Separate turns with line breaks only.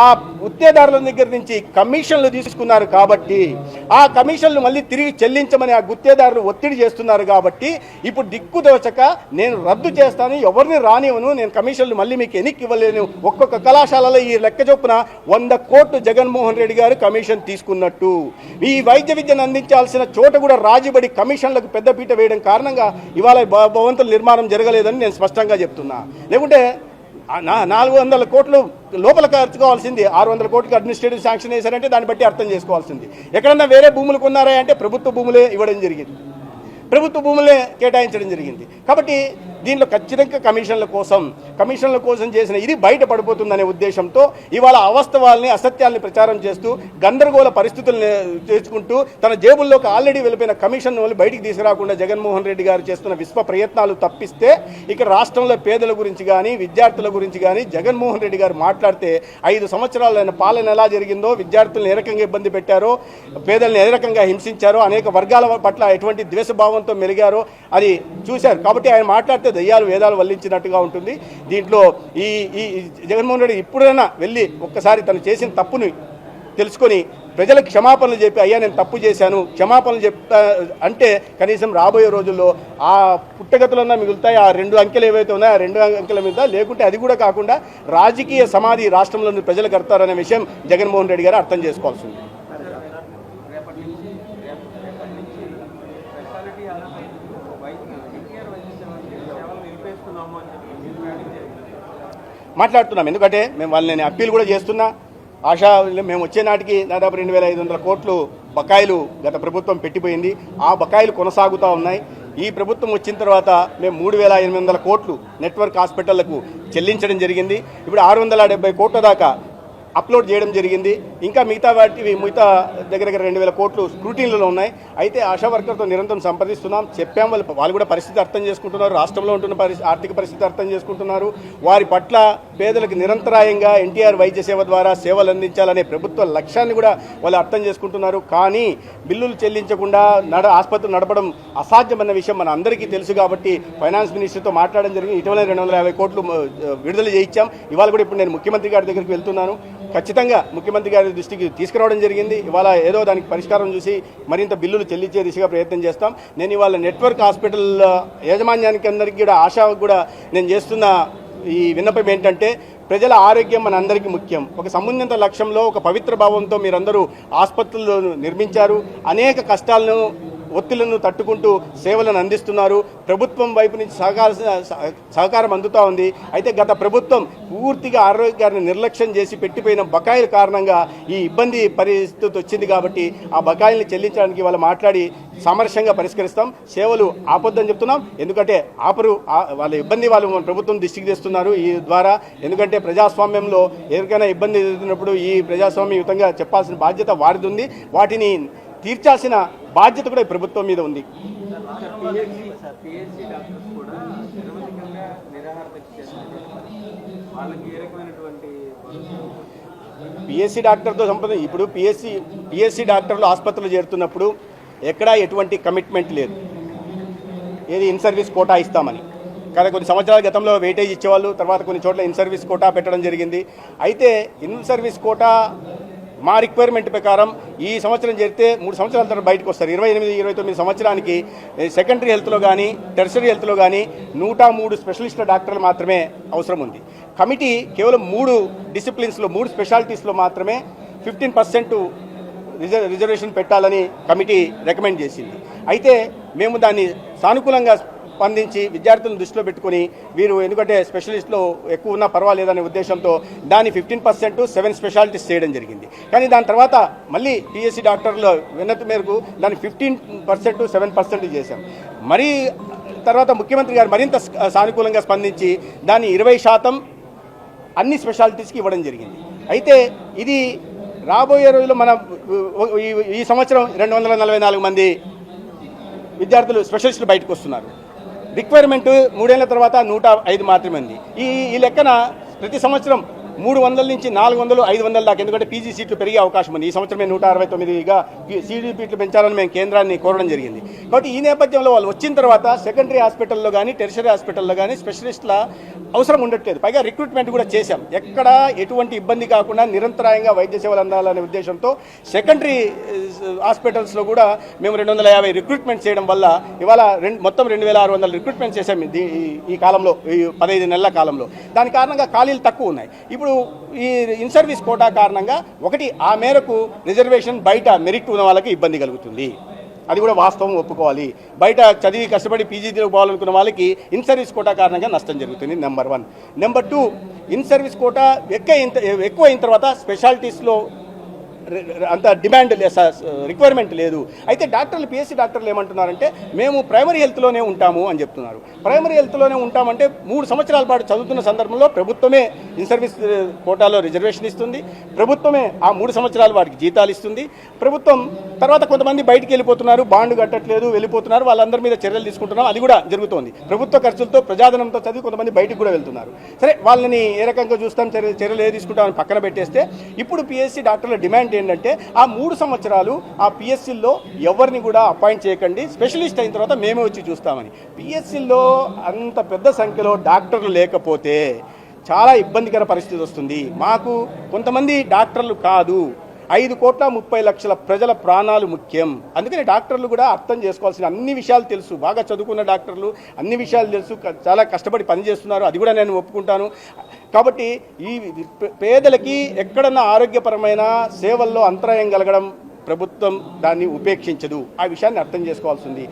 ఆ గుత్తేదారుల దగ్గర నుంచి కమిషన్లు తీసుకున్నారు కాబట్టి ఆ కమిషన్లు మళ్ళీ తిరిగి చెల్లించమని ఆ గుత్తేదారులు ఒత్తిడి చేస్తున్నారు కాబట్టి ఇప్పుడు దిక్కు దోచక నేను రద్దు చేస్తాను ఎవరిని రానివ్వను నేను కమిషన్లు మళ్ళీ మీకు ఎన్నిక ఇవ్వలేను ఒక్కొక్క కళాశాలలో ఈ లెక్క చొప్పున వంద కోట్లు జగన్మోహన్ రెడ్డి గారు కమిషన్ తీసుకున్నట్టు. ఈ వైద్య విద్యను అందించాల్సిన చోట కూడా రాజుబడి కమిషన్లకు పెద్దపీట వేయడం కారణంగా ఇవాళ భవంతుల నిర్మాణం జరగలేదని నేను స్పష్టంగా చెప్తున్నా. లేకుంటే నాలుగు వందల కోట్లు లోపల ఖర్చుకోవాల్సింది. ఆరు వందల కోట్లకి అడ్మినిస్ట్రేటివ్ శాంక్షన్ వేశారంటే దాన్ని బట్టి అర్థం చేసుకోవాల్సింది. ఎక్కడన్నా వేరే భూములు కొన్నారా అంటే ప్రభుత్వ భూములే ఇవ్వడం జరిగింది. ప్రభుత్వ భూములే కేటాయించడం జరిగింది. కాబట్టి దీనిలో ఖచ్చితంగా కమిషన్ల కోసం కమిషన్ల కోసం చేసిన ఇది బయట పడిపోతుందనే ఉద్దేశంతో ఇవాళ అవస్థవాల్ని అసత్యాల్ని ప్రచారం చేస్తూ గందరగోళ పరిస్థితుల్ని తెచ్చుకుంటూ తన జేబుల్లోకి ఆల్రెడీ వెళ్ళిపోయిన కమిషన్ వాళ్ళు బయటికి తీసుకురాకుండా జగన్మోహన్ రెడ్డి గారు చేస్తున్న విశ్వ ప్రయత్నాలు తప్పిస్తే ఇక రాష్ట్రంలో పేదల గురించి కానీ విద్యార్థుల గురించి కానీ జగన్మోహన్ రెడ్డి గారు మాట్లాడితే ఐదు సంవత్సరాలైన పాలన ఎలా జరిగిందో విద్యార్థులను ఏ రకంగా ఇబ్బంది పెట్టారో పేదల్ని ఏ రకంగా హింసించారో అనేక వర్గాల పట్ల ఎటువంటి ద్వేషభావంతో మెలిగారో అది చూశారు. కాబట్టి ఆయన మాట్లాడితే దయ్యాలు వేదాలు వల్లించినట్టుగా ఉంటుంది. దీంట్లో ఈ ఈ జగన్మోహన్ రెడ్డి ఇప్పుడైనా వెళ్ళి ఒక్కసారి తను చేసిన తప్పుని తెలుసుకొని ప్రజలకు క్షమాపణలు చెప్పి అయ్యా నేను తప్పు చేశాను క్షమాపణలు చెప్తా అంటే కనీసం రాబోయే రోజుల్లో ఆ పుట్టగతులన్నా మిగులుతాయి ఆ రెండు అంకెలు ఏవైతే ఉన్నాయో ఆ రెండు అంకెల మీద లేకుంటే అది కూడా కాకుండా రాజకీయ సమాధి రాష్ట్రంలోని ప్రజలు కడతారనే విషయం జగన్మోహన్ రెడ్డి గారు అర్థం చేసుకోవాల్సింది ఉంది
రేపటి నుంచి రేప- రేపటి నుంచి స్పెషాలిటీ హాస్పిటల్ వైద్య ఎన్టీఆర్ వైద్య సేవలు సేవలు నిలిపేస్తున్నాము అని చెప్పి మీరు మీటింగ్ జరిగింది
మాట్లాడుతున్నాం. ఎందుకంటే మేము వాళ్ళని నేను అప్పీల్ కూడా చేస్తున్నా. ఆశా మేము వచ్చే నాటికి దాదాపు రెండు వేల ఐదు వందల కోట్లు బకాయిలు గత ప్రభుత్వం పెట్టిపోయింది. ఆ బకాయిలు కొనసాగుతూ ఉన్నాయి. ఈ ప్రభుత్వం వచ్చిన తర్వాత మేము మూడు వేల ఎనిమిది వందల కోట్లు నెట్వర్క్ హాస్పిటళ్ళకు చెల్లించడం జరిగింది. ఇప్పుడు ఆరు వందల డెబ్బై కోట్ల దాకా అప్లోడ్ చేయడం జరిగింది. ఇంకా మిగతా వాటివి మిగతా దగ్గర దగ్గర రెండు వేల కోట్లు స్క్రూటీన్లలో ఉన్నాయి. అయితే ఆశా వర్కర్తో నిరంతరం సంప్రదిస్తున్నాం. చెప్పాం వాళ్ళు వాళ్ళు కూడా పరిస్థితి అర్థం చేసుకుంటున్నారు. రాష్ట్రంలో ఉంటున్న పరిస్థితి ఆర్థిక పరిస్థితి అర్థం చేసుకుంటున్నారు. వారి పట్ల పేదలకు నిరంతరాయంగా ఎన్టీఆర్ వైద్య సేవ ద్వారా సేవలు అందించాలనే ప్రభుత్వ లక్ష్యాన్ని కూడా వాళ్ళు అర్థం చేసుకుంటున్నారు. కానీ బిల్లులు చెల్లించకుండా నడ ఆసుపత్రులు నడపడం అసాధ్యమన్న విషయం మన అందరికీ తెలుసు కాబట్టి ఫైనాన్స్ మినిస్టర్తో మాట్లాడడం జరిగింది. ఇటీవల రెండు వందల యాభై కోట్లు విడుదల చేయించాం. ఇవాళ కూడా ఇప్పుడు నేను ముఖ్యమంత్రి గారి దగ్గరికి వెళ్తున్నాను. ఖచ్చితంగా ముఖ్యమంత్రి గారి దృష్టికి తీసుకురావడం జరిగింది. ఇవాళ ఏదో దానికి పరిష్కారం చూసి మరింత బిల్లులు చెల్లించే దిశగా ప్రయత్నం చేస్తాం. నేను ఇవాళ నెట్వర్క్ హాస్పిటల్ యాజమాన్యానికి అందరికీ కూడా ఆశాకు కూడా నేను చేస్తున్న ఈ విన్నపం ఏంటంటే ప్రజల ఆరోగ్యం మన అందరికీ ముఖ్యం. ఒక సమున్నత లక్ష్యంలో ఒక పవిత్ర భావంతో మీరందరూ ఆసుపత్రులను నిర్మించారు. అనేక కష్టాలను ఒత్తిళ్ళను తట్టుకుంటూ సేవలను అందిస్తున్నారు. ప్రభుత్వం వైపు నుంచి సహకార సహకారం అందుతూ ఉంది. అయితే గత ప్రభుత్వం పూర్తిగా ఆరోగ్యాన్ని నిర్లక్ష్యం చేసి పెట్టిపోయిన బకాయిల కారణంగా ఈ ఇబ్బంది పరిస్థితి వచ్చింది కాబట్టి ఆ బకాయిల్ని చెల్లించడానికి వాళ్ళు మాట్లాడి సామరస్యంగా పరిష్కరిస్తాం. సేవలు ఆపొద్దని చెప్తున్నాం. ఎందుకంటే ఆపరు ఆ- వాళ్ళ ఇబ్బంది వాళ్ళు మన ప్రభుత్వం దృష్టికి తెస్తున్నారు ఈ ద్వారా. ఎందుకంటే ప్రజాస్వామ్యంలో ఎవరికైనా ఇబ్బంది ఎదుర్కొన్నప్పుడు ఈ ప్రజాస్వామ్యయుతంగా చెప్పాల్సిన బాధ్యత వారిది ఉంది. వాటిని తీర్చాల్సిన బాధ్యత కూడా ఈ ప్రభుత్వం మీద ఉంది. పిఎస్సి డాక్టర్తో సంబంధం ఇప్పుడు పిఎస్సి పిఎస్సి డాక్టర్లు ఆసుపత్రులు చేరుతున్నప్పుడు ఎక్కడా ఎటువంటి కమిట్మెంట్ లేదు. ఏది ఇన్ సర్వీస్ కోటా ఇస్తామని. కానీ కొన్ని సంవత్సరాల గతంలో వెయిటేజ్ ఇచ్చేవాళ్ళు తర్వాత కొన్ని చోట్ల ఇన్ సర్వీస్ కోటా పెట్టడం జరిగింది. అయితే ఇన్ సర్వీస్ కోటా మా రిక్వైర్మెంట్ ప్రకారం ఈ సంవత్సరం చేరితే మూడు సంవత్సరాల తర్వాత బయటకు వస్తారు. ఇరవై ఎనిమిది ఇరవై తొమ్మిది సంవత్సరానికి సెకండరీ హెల్త్లో కానీ టెర్సరీ హెల్త్లో కానీ నూట మూడు స్పెషలిస్ట్ డాక్టర్లు మాత్రమే అవసరం ఉంది. కమిటీ కేవలం మూడు డిసిప్లిన్స్లో మూడు స్పెషాలిటీస్లో మాత్రమే ఫిఫ్టీన్ పర్సెంట్ రిజర్ రిజర్వేషన్ పెట్టాలని కమిటీ రికమెండ్ చేసింది. అయితే మేము దాన్ని సానుకూలంగా స్పందించి విద్యార్థులను దృష్టిలో పెట్టుకొని వీరు ఎందుకంటే స్పెషలిస్ట్లో ఎక్కువ ఉన్నా పర్వాలేదనే ఉద్దేశంతో దాన్ని ఫిఫ్టీన్ పర్సెంట్ సెవెన్ స్పెషాలిటీస్ చేయడం జరిగింది. కానీ దాని తర్వాత మళ్ళీ పిఎస్సి డాక్టర్ల విన్నతి మేరకు దాన్ని ఫిఫ్టీన్ పర్సెంట్ సెవెన్ పర్సెంట్ చేశాం. మరీ తర్వాత ముఖ్యమంత్రి గారు మరింత సానుకూలంగా స్పందించి దాన్ని ఇరవై శాతం అన్ని స్పెషాలిటీస్కి ఇవ్వడం జరిగింది. అయితే ఇది రాబోయే రోజుల్లో మన ఈ- ఈ సంవత్సరం రెండు వందల నలభై నాలుగు మంది విద్యార్థులు స్పెషలిస్టులు బయటకు వస్తున్నారు. రిక్వైర్మెంట్ మూడేళ్ళ తర్వాత నూట ఐదు మాత్రమే ఉంది. ఈ ఈ లెక్కన ప్రతి సంవత్సరం మూడు వందల నుంచి నాలుగు వందలు ఐదు వందల దాకా ఎందుకంటే పీజీ సీట్లు పెరిగే అవకాశం ఉంది. ఈ సంవత్సరమే నూట అరవై తొమ్మిదిగా సీడీ సీట్లు పెంచాలని మేము కేంద్రాన్ని కోరడం జరిగింది. కాబట్టి ఈ నేపథ్యంలో వాళ్ళు వచ్చిన తర్వాత సెకండరీ హాస్పిటల్లో కానీ టెరిషరీ హాస్పిటల్లో కానీ స్పెషలిస్టుల అవసరం ఉండట్లేదు. పైగా రిక్రూట్మెంట్ కూడా చేశాం. ఎక్కడ ఎటువంటి ఇబ్బంది కాకుండా నిరంతరాయంగా వైద్య సేవలు అందాలనే ఉద్దేశంతో సెకండరీ హాస్పిటల్స్లో కూడా మేము రెండు వందల యాభై రిక్రూట్మెంట్ చేయడం వల్ల ఇవాళ రెండు మొత్తం రెండు వేల ఆరు వందల రిక్రూట్మెంట్ చేశాం ఈ కాలంలో ఈ పదహైదు నెలల కాలంలో. దాని కారణంగా ఖాళీలు తక్కువ ఉన్నాయి. ఇప్పుడు ఈ ఇన్ సర్వీస్ కోటా కారణంగా ఒకటి ఆ మేరకు రిజర్వేషన్ బయట మెరిట్ ఉన్న వాళ్ళకి ఇబ్బంది కలుగుతుంది. అది కూడా వాస్తవం ఒప్పుకోవాలి. బయట చదివి కష్టపడి పీజీలో పోవాలనుకున్న వాళ్ళకి ఇన్ సర్వీస్ కోటా కారణంగా నష్టం జరుగుతుంది number one. Number two in service quota ఎక్కువ అయిన ఎక్కువ అయిన తర్వాత స్పెషాలిటీస్లో అంత డిమాండ్ రిక్వైర్మెంట్ లేదు. అయితే డాక్టర్లు పిఎస్సి డాక్టర్లు ఏమంటున్నారంటే మేము ప్రైమరీ హెల్త్లోనే ఉంటాము అని చెప్తున్నారు. ప్రైమరీ హెల్త్లోనే ఉంటామంటే మూడు సంవత్సరాల పాటు చదువుతున్న సందర్భంలో ప్రభుత్వమే ఇన్ సర్వీస్ కోటాలో రిజర్వేషన్ ఇస్తుంది. ప్రభుత్వమే ఆ మూడు సంవత్సరాలు వారికి జీతాలు ఇస్తుంది. ప్రభుత్వం తర్వాత కొంతమంది బయటికి వెళ్ళిపోతున్నారు బాండ్ కట్టట్లేదు వెళ్ళిపోతున్నారు వాళ్ళందరి మీద చర్యలు తీసుకుంటున్నాం. అది కూడా జరుగుతోంది. ప్రభుత్వ ఖర్చులతో ప్రజాధనంతో చదివి కొంతమంది బయటికి కూడా వెళ్తున్నారు. సరే వాళ్ళని ఏ రకంగా చూస్తాం చర్య చర్యలు ఏ తీసుకుంటామని పక్కన పెట్టేస్తే ఇప్పుడు పిఎస్సి డాక్టర్ల డిమాండ్ ఏంటంటే ఆ మూడు సంవత్సరాలు ఆ పిఎస్సిల్లో ఎవరిని కూడా అపాయింట్ చేయకండి. స్పెషలిస్ట్ అయిన తర్వాత మేమే వచ్చి చూస్తామని. పిఎస్సిల్లో అంత పెద్ద సంఖ్యలో డాక్టర్లు లేకపోతే చాలా ఇబ్బందికర పరిస్థితి వస్తుంది. మాకు కొంతమంది డాక్టర్లు కాదు. ఐదు కోట్ల ముప్పై లక్షల ప్రజల ప్రాణాలు ముఖ్యం. అందుకని డాక్టర్లు కూడా అర్థం చేసుకోవాల్సిన అన్ని విషయాలు తెలుసు. బాగా చదువుకున్న డాక్టర్లు అన్ని విషయాలు తెలుసు. క- చాలా కష్టపడి పనిచేస్తున్నారు. అది కూడా నేను ఒప్పుకుంటాను. కాబట్టి ఈ పేదలకి ఎక్కడన్నా ఆరోగ్యపరమైన సేవల్లో అంతరాయం కలగడం ప్రభుత్వం దాన్ని ఉపేక్షించదు. ఆ విషయాన్ని అర్థం చేసుకోవాల్సింది